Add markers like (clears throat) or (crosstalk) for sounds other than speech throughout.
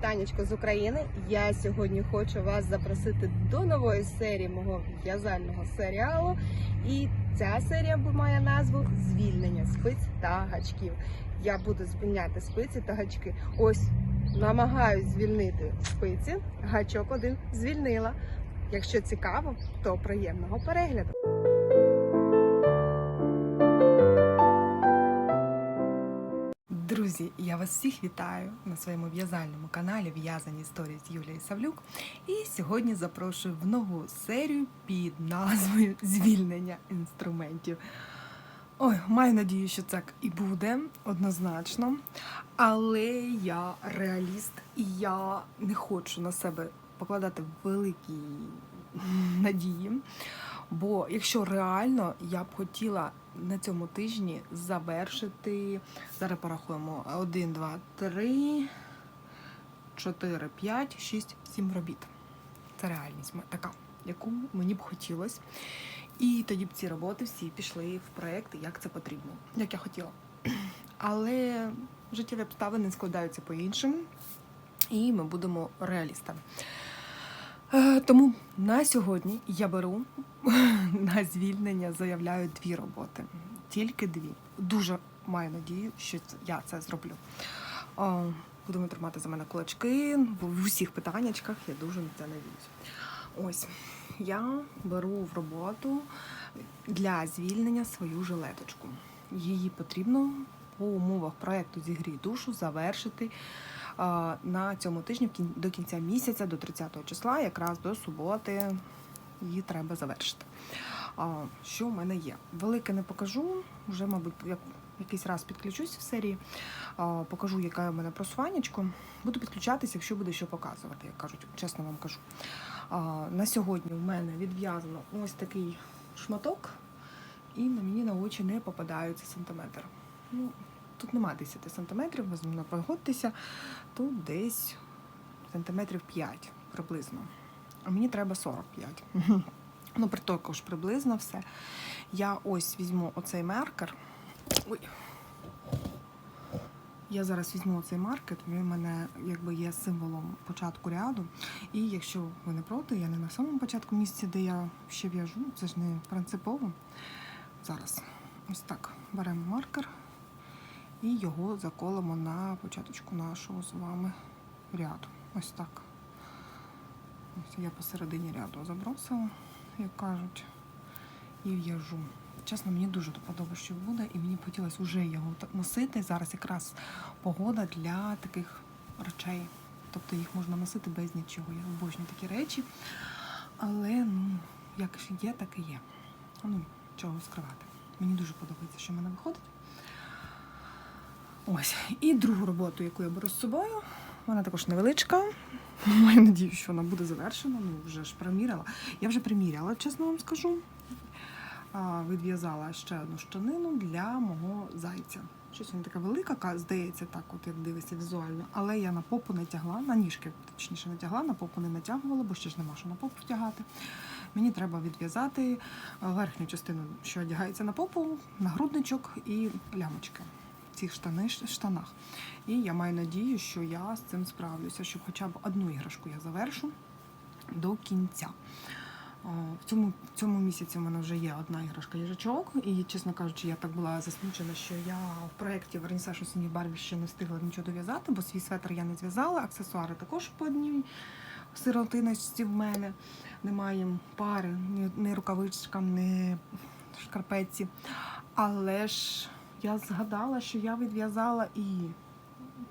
вітанечко з України. Я сьогодні хочу вас запросити до нової серії мого в'язального серіалу. І ця серія має назву Звільнення спиць та гачків. Я буду звільняти спиці та гачки. Ось намагаюсь звільнити спиці. Гачок один звільнила. Якщо цікаво, то приємного перегляду. Друзі, я вас всіх вітаю на своєму в'язальному каналі В'язані історії з Юлією Савлюк. І сьогодні запрошую в нову серію під назвою Звільнення інструментів. Ой, маю надію, що так і буде однозначно. Але я реаліст і я не хочу на себе покладати великі надії. Бо якщо реально я б хотіла на цьому тижні завершити. Зараз порахуємо 1, 2, 3, 4, 5, 6, 7 робіт. Це реальність така, яку мені б хотілося. І тоді б ці роботи всі пішли в проєкт, як це потрібно, як я хотіла. Але життєві обставини складаються по-іншому, і ми будемо реалістами. Е, Тому на сьогодні я беру (laughs) на звільнення, заявляю дві роботи. Тільки дві. Дуже маю надію, що я це зроблю. Будемо тримати за мене кулачки, в усіх питаннячках я дуже на це надіюсь. Ось я беру в роботу для звільнення свою жилеточку. Її потрібно по умовах проекту «Зігрій душу завершити на цьому тижні до кінця місяця, до 30 числа, якраз до суботи, її треба завершити. Що в мене є? Велике не покажу. Вже, мабуть, як якийсь раз підключусь в серії, покажу, яке в мене просуваннячко. Буду підключатися, якщо буде що показувати, як кажуть, чесно вам кажу. На сьогодні в мене відв'язано ось такий шматок, і на мені на очі не попадається сантиметр. Ну, тут немає 10 сантиметрів, зі мною погодьтеся, тут десь сантиметрів 5 приблизно. А мені треба 45. (laughs) Ну, при також приблизно все. Я ось візьму оцей маркер. Ой. Я зараз візьму цей маркер, він в мене якби є символом початку ряду. І якщо ви не проти, я не на самому початку місця, де я ще в'яжу, це ж не принципово. Зараз ось так беремо маркер і його заколимо на початочку нашого з вами ряду. Ось так. Ось я посередині ряду забросила, як кажуть, і в'яжу. Чесно, мені дуже подобається, що буде, і мені хотілося вже його носити. Зараз якраз погода для таких речей. Тобто їх можна носити без нічого. Я обожнюю такі речі. Але ну, як є, так і є. Ну, чого скривати. Мені дуже подобається, що в мене виходить. Ось. І другу роботу, яку я беру з собою, вона також невеличка. (laughs) Маю надію, що вона буде завершена. Ну, вже ж приміряла. Я вже приміряла, чесно вам скажу. Відв'язала ще одну штанину для мого зайця. Щось вона така велика, здається, так, от як дивишся візуально. Але я на попу не тягла, на ніжки точніше не на попу не натягувала, бо ще ж нема що на попу втягати. Мені треба відв'язати верхню частину, що одягається на попу, нагрудничок і лямочки цих штанах. І я маю надію, що я з цим справлюся, що хоча б одну іграшку я завершу до кінця. В цьому, в цьому місяці в мене вже є одна іграшка їжачок, і, чесно кажучи, я так була засмучена, що я в проєкті Вернісаж у синій барві ще не встигла нічого дов'язати, бо свій светр я не зв'язала, аксесуари також по одній сиротиночці в мене. Немає пари, ні, ні рукавичкам, ні шкарпетці. Але ж я згадала, що я відв'язала і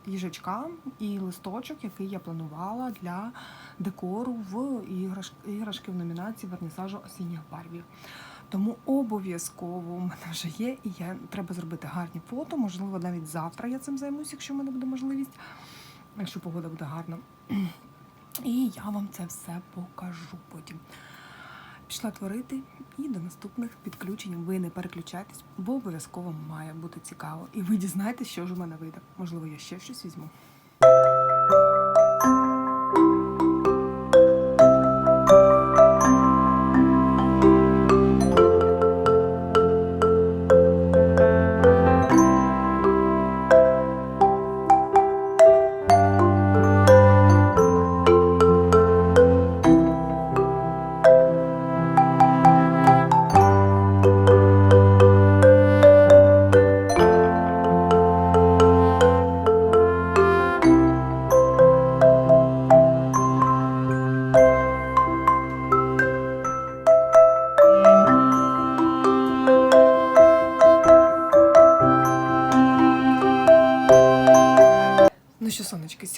їжачка, і листочок, який я планувала для декору в іграш... іграшки в номінації вернісажу осінніх барвів. Тому обов'язково у мене вже є, і я треба зробити гарні фото. Можливо, навіть завтра я цим займусь, якщо в мене буде можливість, якщо погода буде гарна. І я вам це все покажу потім. Пішла творити і до наступних підключень ви не переключайтесь, бо обов'язково має бути цікаво. І ви дізнаєтесь, що ж у мене вийде. Можливо, я ще щось візьму.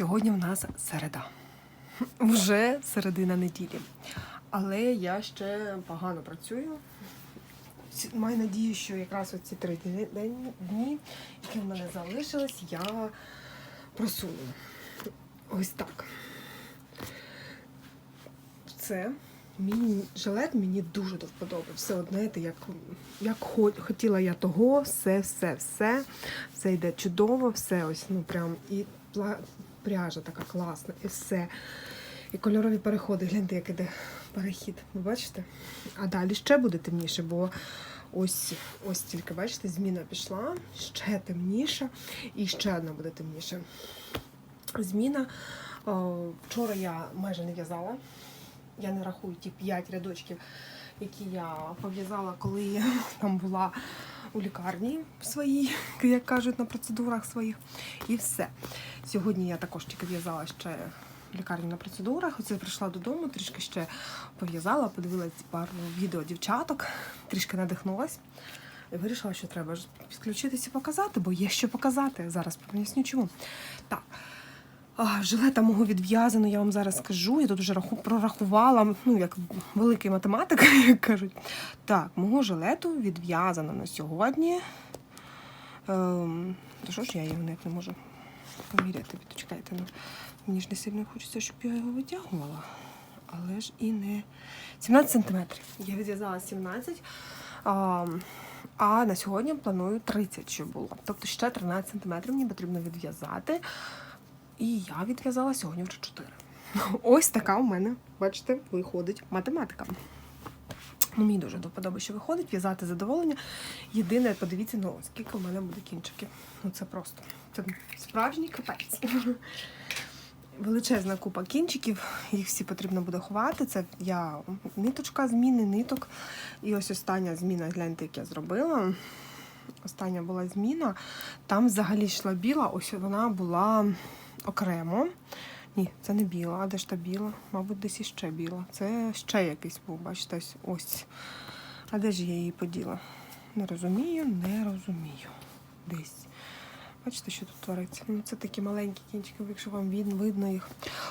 Сьогодні в нас середа. (laughs) Вже середина неділі. Але я ще погано працюю. Маю надію, що якраз оці три дні, які в мене залишились, я просуну. Ось так. Це мій жилет мені дуже до вподоби. Все одне, як, як хотіла я того, все, все, все. Все йде чудово, все ось, ну прям і пряжа така класна, і все. І кольорові переходи. Гляньте, як іде перехід. Ви бачите? А далі ще буде темніше, бо ось ось тільки, бачите, зміна пішла, ще темніша, і ще одна буде темніша. Зміна. О, вчора я майже не в'язала. Я не рахую ті 5 рядочків, які я пов'язала, коли там була у лікарні своїй, (laughs) як кажуть, на процедурах своїх. І все. Сьогодні я також тільки в'язала ще лікарні на процедурах. Оце прийшла додому, трішки ще пов'язала, подивилась пару відео дівчаток, трішки надихнулась. І вирішила, що треба підключитися і показати, бо є що показати. Зараз поясню чому. Так. Жилета мого відв'язано, я вам зараз скажу. Я тут вже раху, прорахувала, ну, як великий математик, (laughs) як кажуть. Так, мого жилету відв'язано на сьогодні. Ем, то що ж я його не можу поміряти? Почекайте, ну, мені ж не сильно хочеться, щоб я його витягувала. Але ж і не 17 сантиметрів. Я відв'язала 17. А, а на сьогодні планую 30, щоб було. Тобто ще 13 сантиметрів мені потрібно відв'язати. І я відв'язала сьогодні вже 4. Ось така у мене, бачите, виходить математика. Ну, мені дуже до вподоби, що виходить, в'язати задоволення. Єдине, подивіться, ну, скільки у мене буде кінчиків. Ну це просто це справжній капець. Величезна купа кінчиків, їх всі потрібно буде ховати. Це я ниточка зміни, ниток. І ось остання зміна, гляньте, як я зробила. Остання була зміна. Там взагалі йшла біла, ось вона була окремо. Ні, це не біла, а де ж та біла? Мабуть, десь іще біла. Це ще якийсь був, бачите, ось. А де ж я її поділа? Не розумію, не розумію. Десь. Бачите, що тут твориться? Ну, це такі маленькі кінчики, якщо вам видно, їх.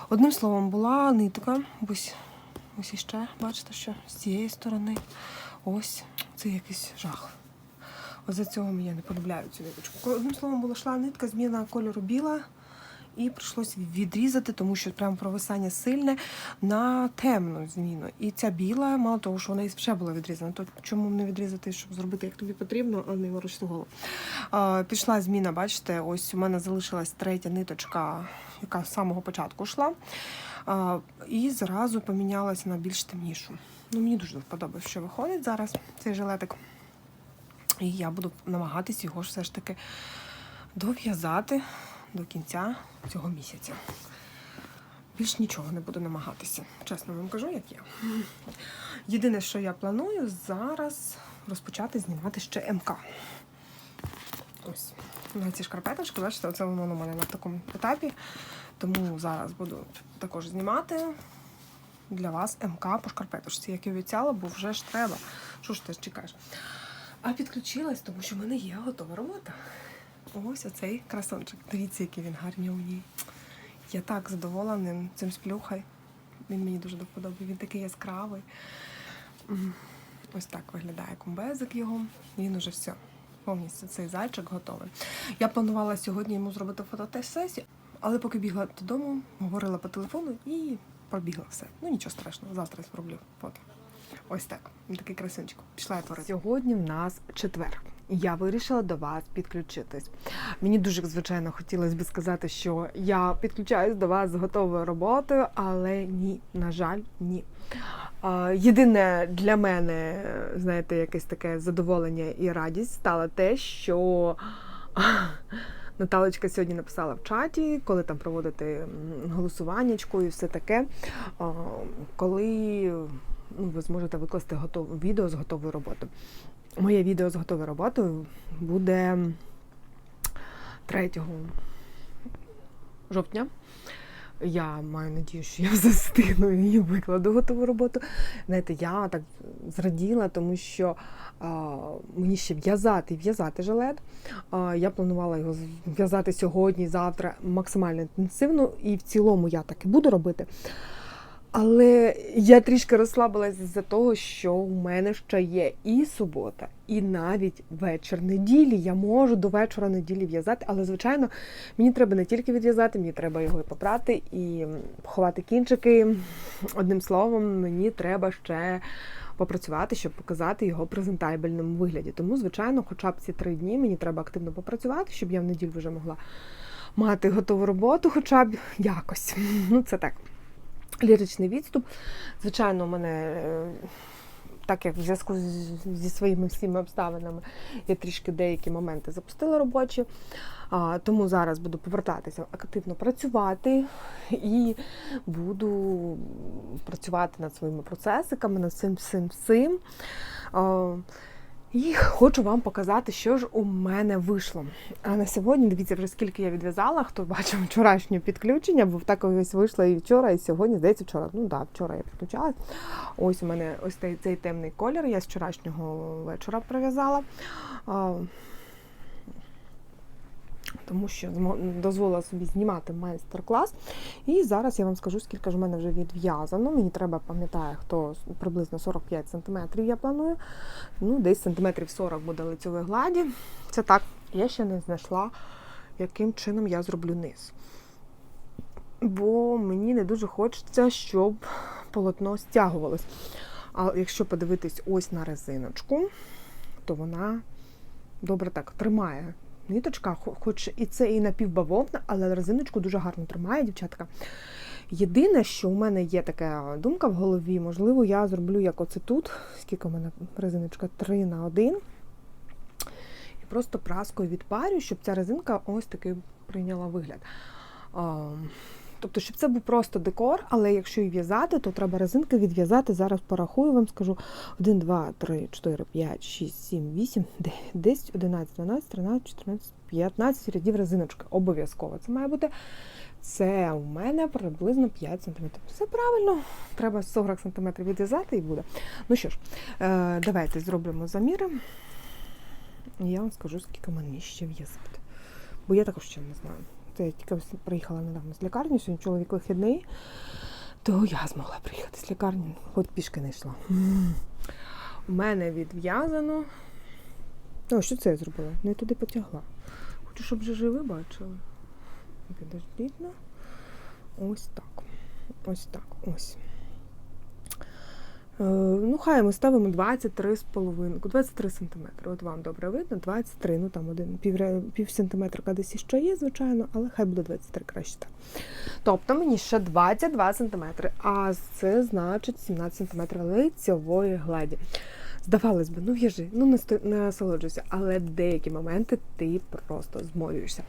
Одним словом, була нитка. Ось, ось іще, бачите, що з цієї сторони. Ось це якийсь жах. Ось за цього я не полюбляю цю ниточку. Одним словом, була йшла нитка, зміна кольору біла, і прийшлось відрізати, тому що прям провисання сильне на темну зміну. І ця біла, мало того, що вона і ще була відрізана. То чому не відрізати, щоб зробити, як тобі потрібно, а не ворочити голову. А, пішла зміна, бачите, ось у мене залишилась третя ниточка, яка з самого початку йшла. А, і зразу помінялася на більш темнішу. Ну, мені дуже подобається, що виходить зараз цей жилетик. І я буду намагатись його все ж таки дов'язати до кінця цього місяця. Більш нічого не буду намагатися. Чесно вам кажу, як є. Єдине, що я планую, зараз розпочати знімати ще МК. Ось. На ці шкарпеточки, бачите, це воно у мене на такому етапі. Тому зараз буду також знімати для вас МК по шкарпеточці, як і обіцяла, бо вже ж треба. Що ж ти чекаєш? А підключилась, тому що в мене є готова робота. Ось оцей красончик. Дивіться, який він гарнюній. Я так задоволена цим сплюхай. Він мені дуже до вподоби. Він такий яскравий. Ось так виглядає комбезик його. Він уже все. Повністю цей зайчик готовий. Я планувала сьогодні йому зробити фототест-сесію, але поки бігла додому, говорила по телефону і пробігла все. Ну нічого страшного, завтра зроблю фото. Ось так. Такий красунчик. Пішла я творити. Сьогодні в нас четвер. Я вирішила до вас підключитись. Мені дуже, звичайно, хотілося б сказати, що я підключаюсь до вас з готовою роботою, але ні, на жаль, ні. Єдине для мене, знаєте, якесь таке задоволення і радість стало те, що Наталочка сьогодні написала в чаті, коли там проводити голосуваннячку і все таке. Коли ну, ви зможете викласти готов... відео з готовою роботою. Моє відео з готовою роботою буде 3 жовтня. Я маю надію, що я (laughs) застигну і викладу готову роботу. Знаєте, я так зраділа, тому що а, мені ще в'язати в'язати жилет. А, я планувала його в'язати сьогодні, завтра максимально інтенсивно, і в цілому я так і буду робити. Але я трішки розслабилась з-за того, що у мене ще є і субота, і навіть вечір неділі. Я можу до вечора неділі в'язати, але, звичайно, мені треба не тільки відв'язати, мені треба його і попрати, і поховати кінчики. Одним словом, мені треба ще попрацювати, щоб показати його презентабельному вигляді. Тому, звичайно, хоча б ці три дні мені треба активно попрацювати, щоб я в неділю вже могла мати готову роботу, хоча б якось. (laughs) Ну, це так. Ліричний відступ. Звичайно, у мене, е, так як в зв'язку зі своїми всіма обставинами, я трішки деякі моменти запустила робочі. Тому зараз буду повертатися активно працювати і буду працювати над своїми процесиками, над цим всім всім. І хочу вам показати, що ж у мене вийшло. А на сьогодні, дивіться, вже скільки я відв'язала, хто бачив вчорашнє підключення, бо так ось вийшло і вчора, і сьогодні, здається, вчора. Ну так, да, вчора я підключалась. Ось у мене ось цей, цей темний колір, я з вчорашнього вечора прив'язала. Тому що дозволила собі знімати майстер-клас. І зараз я вам скажу, скільки ж в мене вже відв'язано. Мені треба, пам'ятаю, хто приблизно 45 см я планую. Ну, десь сантиметрів 40 буде лицьової гладі. Це так, я ще не знайшла, яким чином я зроблю низ. Бо мені не дуже хочеться, щоб полотно стягувалось. А якщо подивитись ось на резиночку, то вона добре так тримає. Ниточка, хоч і це і напівбавовна, але резиночку дуже гарно тримає, дівчатка. Єдине, що у мене є така думка в голові, можливо, я зроблю як оце тут, скільки у мене резиночка 3 на 1. І просто праскою відпарю, щоб ця резинка ось такий прийняла вигляд. Тобто, щоб це був просто декор, але якщо і в'язати, то треба резинки відв'язати. Зараз порахую, вам скажу 1, 2, 3, 4, 5, 6, 7, 8, 9, 10, 11, 12, 13, 14, 15 рядів резиночки. Обов'язково це має бути. Це у мене приблизно 5 см. Все правильно, треба 40 см відв'язати і буде. Ну що ж, е, давайте зробимо заміри. І я вам скажу, скільки мені ще в'язати. Бо я також ще не знаю. Це я тільки приїхала недавно з лікарні, сьогодні чоловік вихідний, то я змогла приїхати з лікарні, хоч пішки не йшла. У мене відв'язано. О, що це я зробила? Не туди потягла. Хочу, щоб вже живі бачили. Підождіть. ну. Ось так. Ось так. Ось. Е, Ну, хай ми ставимо 23 з половинку, 23 сантиметри. От вам добре видно, 23, ну там один пів, пів сантиметра десь іще є, звичайно, але хай буде 23 краще так. Тобто мені ще 22 сантиметри, а це значить 17 сантиметрів лицьової гладі. Здавалось би, ну в'яжи, ну не сто- насолоджуйся, але деякі моменти ти просто зморюєшся.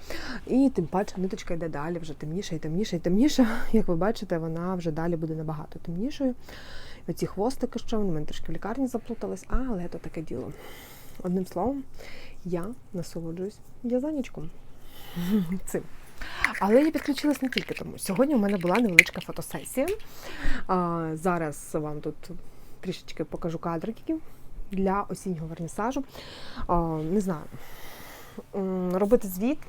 І тим паче ниточка йде далі, вже темніше і темніше і темніше. Як ви бачите, вона вже далі буде набагато темнішою. Оці хвостики, що вони мене трішки в лікарні заплутались, але то таке діло. Одним словом, я насолоджуюсь в'язанічком (laughs) цим. Але я підключилась не тільки тому. Сьогодні у мене була невеличка фотосесія. А, зараз вам тут трішечки покажу кадриків для осіннього вернісажу. А, не знаю, робити звіт.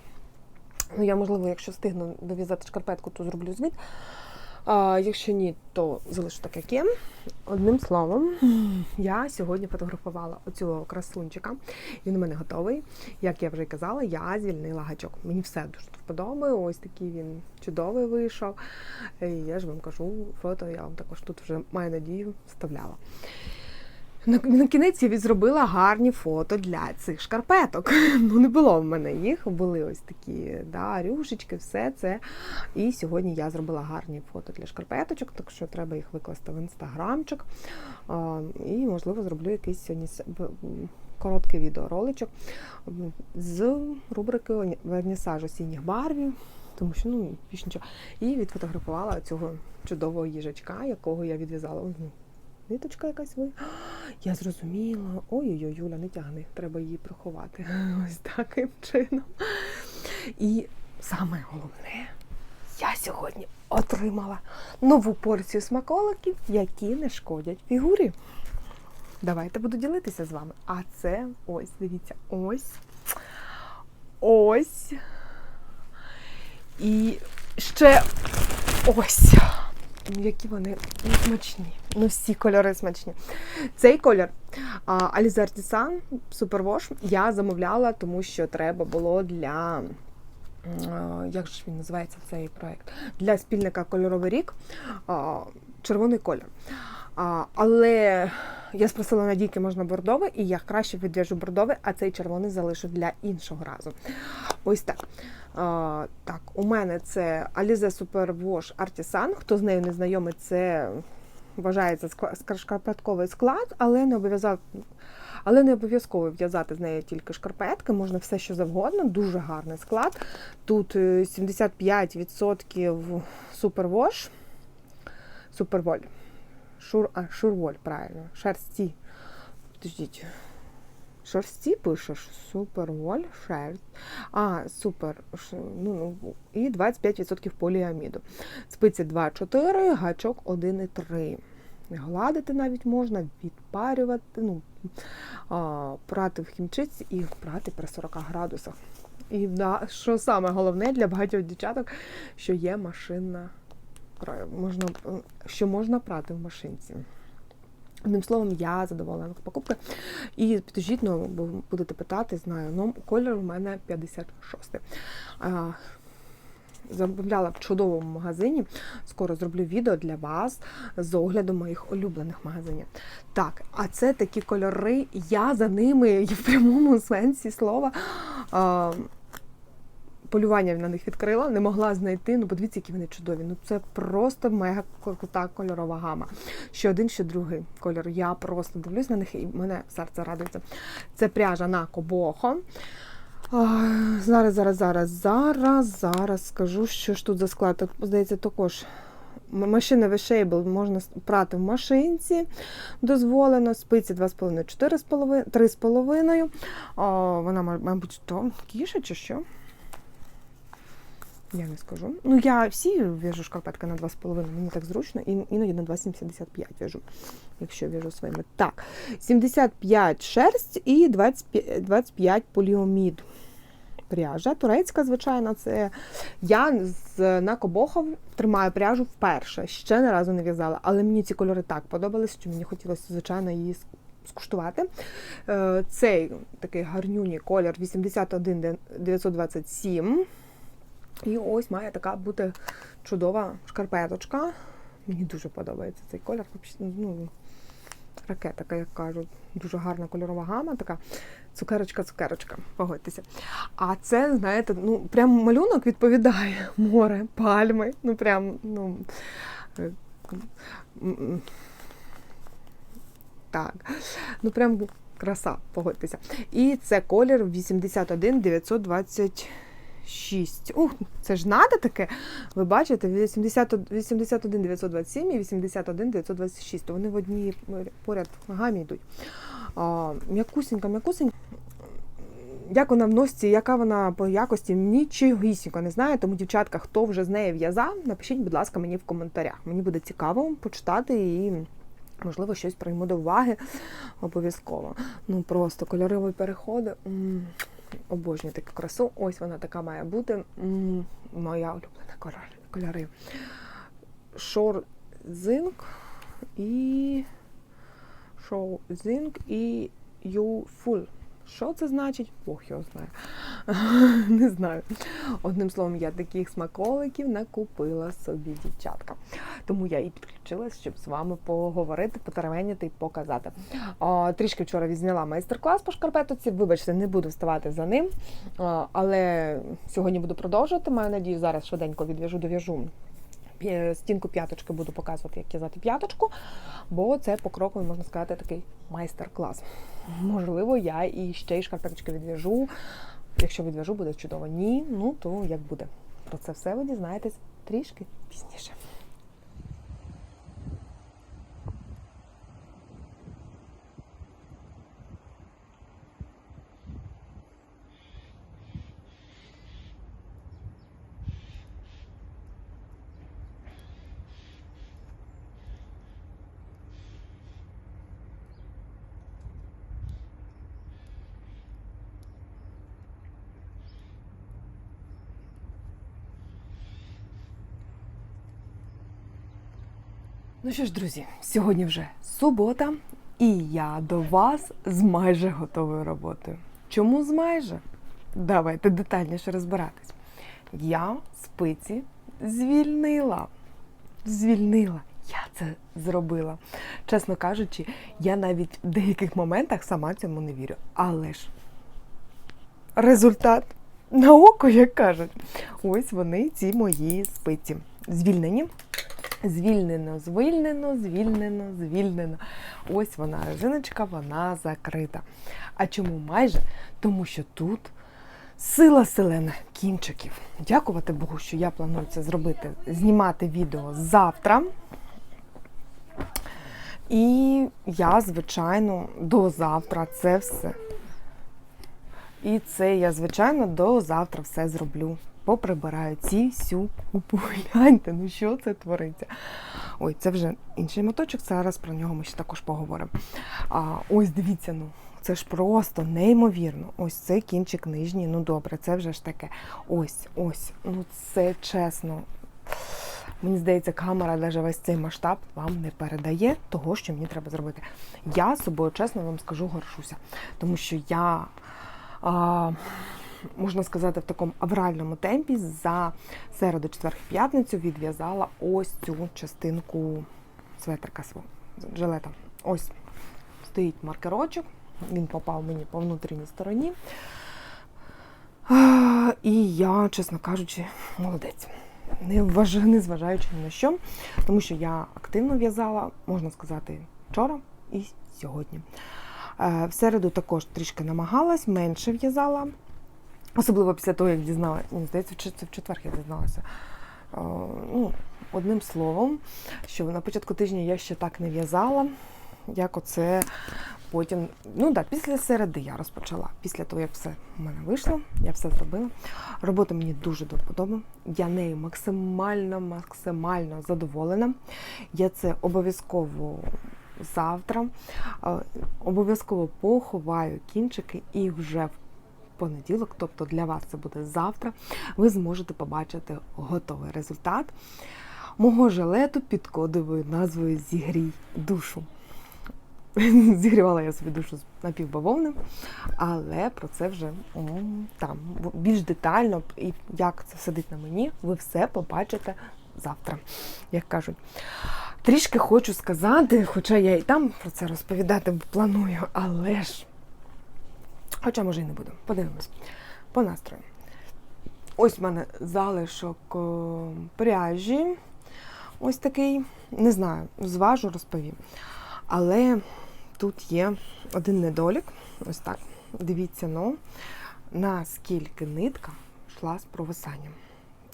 Ну, я, можливо, якщо встигну дов'язати шкарпетку, то зроблю звіт. А, якщо ні, то залишу так, як є. Одним словом, я сьогодні фотографувала оцього красунчика. Він у мене готовий. Як я вже казала, я звільнила гачок. Мені все дуже вподобає. Ось такий він чудовий вийшов. І я ж вам кажу, фото я вам також тут вже маю надію вставляла. На, на кінець я відзробила гарні фото для цих шкарпеток. (laughs) Ну, не було в мене їх, були ось такі да, рюшечки, все це. І сьогодні я зробила гарні фото для шкарпеточок, так що треба їх викласти в інстаграмчик. А, І, можливо, зроблю якийсь сьогодні короткий відеороличок з рубрики «Оні- Вернісаж осінніх барвів. Тому що ну більш нічого. І відфотографувала цього чудового їжачка, якого я відв'язала. Ну, Ниточка якась ви. Я зрозуміла. Ой-ой-ой, Юля, не тягни, треба її приховати. (laughs) Ось таким чином. І саме головне, я сьогодні отримала нову порцію смаколиків, які не шкодять фігурі. Давайте буду ділитися з вами. А це ось, дивіться, ось. Ось. І ще ось. Які вони смачні. Ну, всі кольори смачні. Цей колір Alize Artisan Super Wash я замовляла, тому що треба було для. Як же він називається цей проект? Для спільника Кольоровий рік червоний колір. Але я спросила Надійки, можна бордовий, і я краще відв'яжу бордовий, а цей червоний залишу для іншого разу. Ось так. Так, у мене це Alize Super Wash Artisan. Хто з нею не знайомий, це вважається шкарпетковий склад, але не обов'язав. Але не обов'язково в'язати з нею тільки шкарпетки, можна все що завгодно, дуже гарний склад. Тут е, 75% супервош, суперволь. Шур, а, шурволь, правильно. Шерсті. Подождіть. Шерсті пишеш? Суперволь, шерсть. А, супер. Ну, ну, і 25% поліаміду. Спиці 2,4, гачок 1,3. Гладити навіть можна, відпарювати, ну, а, прати в хімчиці і прати при 40 градусах. І да, що саме головне для багатьох дівчаток, що є машинна можна, що можна прати в машинці. Одним словом, я задоволена покупкою. І підождіть, ну, бо будете питати, знаю, ну, колір у мене 56. А, замовляла в чудовому магазині. Скоро зроблю відео для вас з оглядом моїх улюблених магазинів. Так, а це такі кольори. Я за ними в прямому сенсі слова. А, полювання на них відкрила, не могла знайти. Ну, подивіться, які вони чудові. Ну це просто мега крута кольорова гама. Що один, що другий кольор. Я просто дивлюсь на них і мене серце радується. Це пряжа на кобохо. Зараз, зараз, зараз, зараз, зараз скажу, що ж тут за склад. Тут, здається, також машина Вешейбл можна прати в машинці. Дозволено. Спиці 2,5, 4,5, 3,5. О, Вона, мабуть, то кіша чи що? Я не скажу. Ну, я всі в'яжу шкарпетки на 2,5, мені так зручно, і іноді на 2,75 в'яжу, якщо в'яжу своїми. Так, 75 шерсть і 25, 25 поліомід. Пряжа. Турецька, звичайно, це я з на Кобохов тримаю пряжу вперше. Ще не разу не в'язала, але мені ці кольори так подобались, що мені хотілося, звичайно, її скуштувати. Е, Цей такий гарнюній колір 81 927. І ось має така бути чудова шкарпеточка. Мені дуже подобається цей колір. Ну, ракета, як кажуть, дуже гарна кольорова гама, така цукерочка-цукерочка, погодьтеся. А це, знаєте, ну прям малюнок відповідає (laughs) море, пальми. Ну прям, ну. е. Так. Ну прям краса, погодьтеся. І це колір 81 926. Ух, це ж надо таке. Ви бачите, 80 81 927 і 81 926. То вони в одній поряд гамі йдуть. А, м'якусенька, м'якусенька. Як вона в яка вона по якості, нічогісінько не знаю. Тому, дівчатка, хто вже з нею в'язав, напишіть, будь ласка, мені в коментарях. Мені буде цікаво почитати і, можливо, щось прийму до уваги обов'язково. Ну просто кольорові переходи. М, Обожнюю таку красу. Ось вона така має бути. М, Моя улюблена кольор- кольори. Шор зинк і шоу зинк і ю фул. Що це значить? Бог його знає. (laughs) Не знаю. Одним словом, я таких смаколиків накупила собі дівчатка. Тому я і підключилась, щоб з вами поговорити, потеревеніти і показати. О, трішки вчора відзняла майстер-клас по шкарпетоці. Вибачте, не буду вставати за ним. О, але сьогодні буду продовжувати. Маю надію, зараз швиденько відв'яжу, дов'яжу. Стінку п'яточки буду показувати, як в'язати п'яточку, бо це покроковий, можна сказати, такий майстер-клас. Можливо, я і ще й шкарпеточки відв'яжу. Якщо відв'яжу, буде чудово. Ні, ну то як буде. Про це все ви дізнаєтесь трішки пізніше. Ну що ж, друзі, сьогодні вже субота, і я до вас з майже готовою роботою. Чому з майже? Давайте детальніше розбиратись. Я спиці звільнила. Звільнила. Я це зробила. Чесно кажучи, я навіть в деяких моментах сама цьому не вірю. Але ж результат на око, як кажуть. Ось вони, ці мої спиці. Звільнені. Звільнено, звільнено, звільнено, звільнено. Ось вона резиночка, вона закрита. А чому майже? Тому що тут сила селена кінчиків. Дякувати Богу, що я планую це зробити, знімати відео завтра. І я, звичайно, до завтра це все. І це я, звичайно, до завтра все зроблю. Поприбираю ці всю купу. (laughs) Гляньте, ну що це твориться? Ой, це вже інший моточок, зараз про нього ми ще також поговоримо. Ось дивіться, ну це ж просто неймовірно. Ось цей кінчик нижній, ну добре, це вже ж таке. Ось, ось, ну це чесно. Мені здається, камера навіть весь цей масштаб вам не передає того, що мені треба зробити. Я собою, чесно вам скажу, горшуся. Тому що я, а, можна сказати, в такому авральному темпі за середу, четвер, п'ятницю відв'язала ось цю частинку светрика свого жилета. Ось стоїть маркерочок, він попав мені по внутрішній стороні. І я, чесно кажучи, молодець. Не, вваж... не зважаючи ні на що, тому що я активно в'язала, можна сказати, вчора і сьогодні. Е, В середу також трішки намагалась, менше в'язала, особливо після того, як дізналася, здається, це в четвер я дізналася. Ну, Одним словом, що на початку тижня я ще так не в'язала, як оце потім, ну так, після середи я розпочала. Після того, як все в мене вийшло, я все зробила. Робота мені дуже до вподоби. Я нею максимально, максимально задоволена. Я це обов'язково завтра. Обов'язково поховаю кінчики і вже в понеділок, тобто для вас це буде завтра, ви зможете побачити готовий результат мого жилету під кодовою назвою Зігрій душу. (laughs) Зігрівала я собі душу з напівбавовним, але про це вже м, там більш детально і як це сидить на мені, ви все побачите завтра, як кажуть. Трішки хочу сказати, хоча я і там про це розповідати планую, але ж, хоча може і не буду. Подивимось по настрою. Ось в мене залишок о, пряжі. Ось такий, не знаю, зважу, розповім. Але тут є один недолік. Ось так. Дивіться, ну, наскільки нитка йшла з провисанням.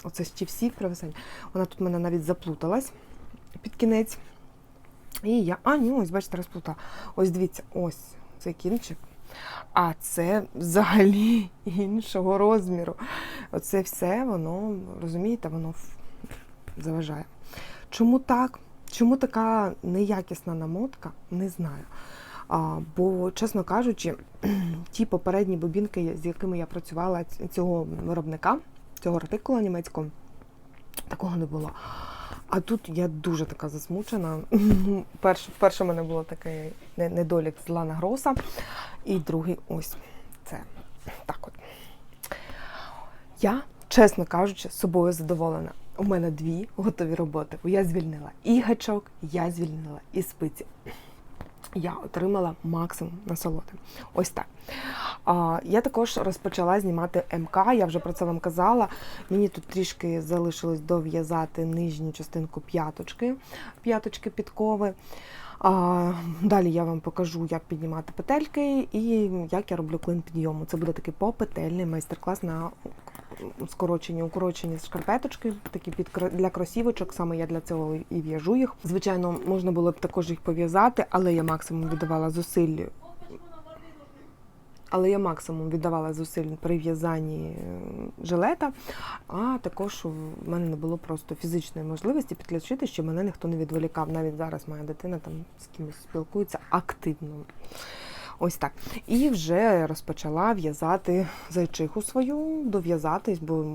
Оце ще всі провисання. Вона тут в мене навіть заплуталась під кінець. І я. А, ні, ось, бачите, розплутала. Ось дивіться, ось цей кінчик. А це взагалі (laughs) іншого розміру. Оце все, воно, розумієте, воно заважає. Чому так? Чому така неякісна намотка? Не знаю. А, Бо, чесно кажучи, (clears throat) ті попередні бобінки, з якими я працювала цього виробника, цього артикула німецького, такого не було. А тут я дуже така засмучена. (laughs) Перше, перше в мене було такий недолік з Лана Гроса, і другий ось це. Так от. Я, чесно кажучи, собою задоволена. У мене дві готові роботи. Бо я звільнила і гачок, я звільнила і спиці. Я отримала максимум насолоди. Ось так. А, Я також розпочала знімати МК, я вже про це вам казала. Мені тут трішки залишилось дов'язати нижню частинку п'яточки, п'яточки підкови. А, Далі я вам покажу, як піднімати петельки і як я роблю клин підйому. Це буде такий попетельний майстер-клас на скорочені, укорочені шкарпеточки, такі під для кросівочок. Саме я для цього і в'яжу їх. Звичайно, можна було б також їх пов'язати, але я максимум віддавала зусиль. Але я максимум віддавала зусиль при в'язанні жилета, а також в мене не було просто фізичної можливості підключити, щоб мене ніхто не відволікав. Навіть зараз моя дитина там з кимось спілкується активно. Ось так. І вже розпочала в'язати зайчиху свою, дов'язатись, бо,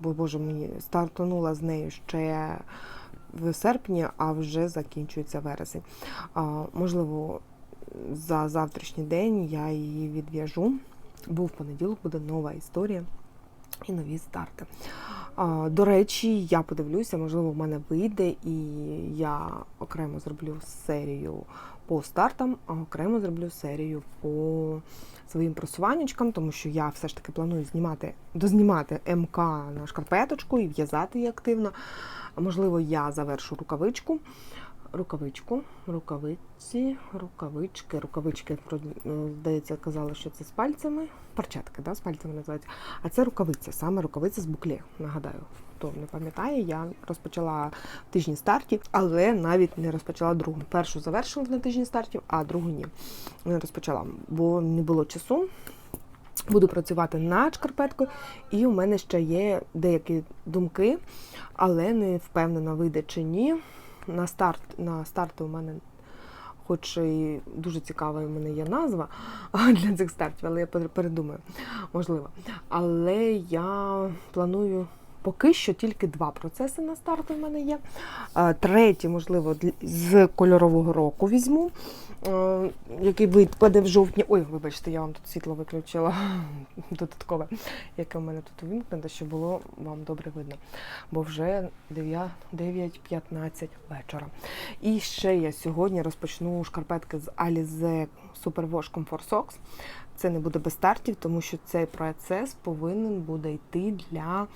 бо Боже, мені стартанула з нею ще в серпні, а вже закінчується вересень. А, можливо, за завтрашній день я її відв'яжу, бо в понеділок буде нова історія і нові старти. А, До речі, я подивлюся, можливо, в мене вийде, і я окремо зроблю серію по стартам, окремо зроблю серію по своїм просуваннячкам, тому що я все ж таки планую знімати, дознімати МК на шкарпеточку і в'язати її активно. Можливо, я завершу рукавичку. Рукавичку, рукавиці, рукавички, рукавички, е, здається, казали, що це з пальцями. Перчатки, да, з пальцями називаються. А це рукавиця, саме рукавиця з букле. Нагадаю, хто не пам'ятає, я розпочала тижні стартів, але навіть не розпочала другу. Першу завершила на тижні стартів, а другу ні. Не розпочала, бо не було часу. Буду працювати над шкарпеткою, і у мене ще є деякі думки, але не впевнена, вийде чи ні. На старт на старти у мене, хоч і дуже цікава у мене є назва для цих стартів, але я передумаю, можливо. Але я планую поки що тільки два процеси на старт у мене є. Е, Третій, можливо, з кольорового року візьму, е, який випаде в жовтні. Ой, вибачте, я вам тут світло виключила (laughs) додаткове, яке в мене тут увімкнено, щоб було вам добре видно. Бо вже 9.15 вечора. І ще я сьогодні розпочну шкарпетки з Alize Superwash Comfort Socks. Це не буде без стартів, тому що цей процес повинен буде йти для.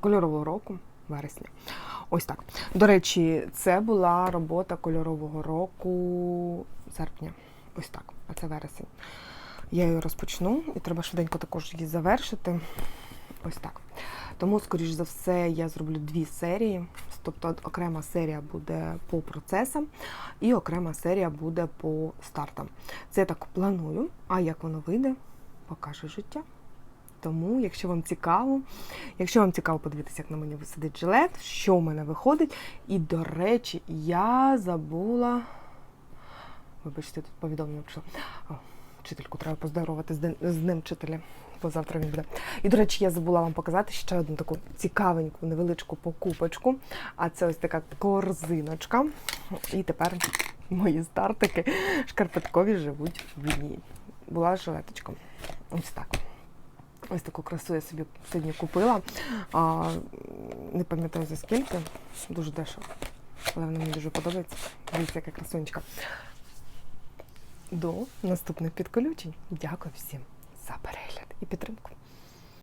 Кольорового року вересня. Ось так. До речі, це була робота кольорового року серпня. Ось так. А це вересень. Я її розпочну і треба швиденько також її завершити. Ось так. Тому, скоріш за все, я зроблю дві серії. Тобто окрема серія буде по процесам, і окрема серія буде по стартам. Це я так планую, а як воно вийде, покаже життя. Тому, якщо вам цікаво, якщо вам цікаво подивитися, як на мені сидить жилет, що в мене виходить. І, до речі, я забула. Вибачте, тут повідомлення прийшло. Вчительку треба поздоровати з ним вчителя, бо завтра він буде. І, до речі, я забула вам показати ще одну таку цікавеньку, невеличку покупочку. А це ось така корзиночка. І тепер мої стартики шкарпеткові живуть в ній. Була жилеточка. Ось так. Ось таку красу я собі сьогодні купила. А, не пам'ятаю за скільки. Дуже дешево. Але вона мені дуже подобається. Дивіться, яка красунечка. До наступних підключень. Дякую всім за перегляд і підтримку.